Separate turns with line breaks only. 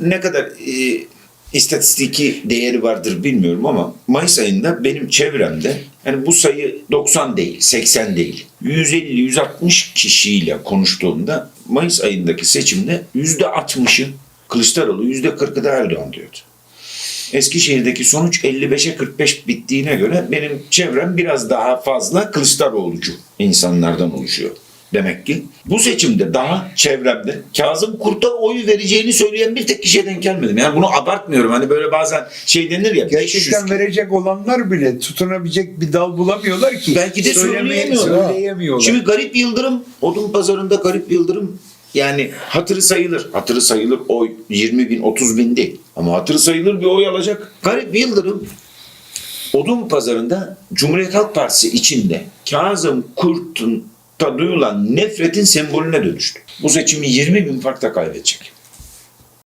Ne kadar e, istatistiki değeri vardır bilmiyorum ama Mayıs ayında benim çevremde yani bu sayı 90 değil, 80 değil. 150-160 kişiyle konuştuğumda Mayıs ayındaki seçimde %60'ı Kılıçdaroğlu, %40'ı da Erdoğan diyordu. Eskişehir'deki sonuç 55'e 45 bittiğine göre benim çevrem biraz daha fazla Kılıçdaroğlucu insanlardan oluşuyor. Demek ki bu seçimde daha çevremde Kazım Kurt'a oy vereceğini söyleyen bir tek kişiye denk gelmedim. Yani bunu abartmıyorum. Hani böyle bazen şey denir ya 500
Gerçekten verecek olanlar bile tutunabilecek bir dal bulamıyorlar ki.
Belki de söyleyemiyorlar.
söyleyemiyorlar.
Şimdi Garip Yıldırım, odun pazarında Garip Yıldırım yani hatırı sayılır. Hatırı sayılır oy 20 bin 30 bin değil. Ama hatırı sayılır bir oy alacak. Garip Yıldırım odun pazarında Cumhuriyet Halk Partisi içinde Kazım Kurt'un da duyulan nefretin sembolüne dönüştü. Bu seçimi 20 bin farkla kaybedecek.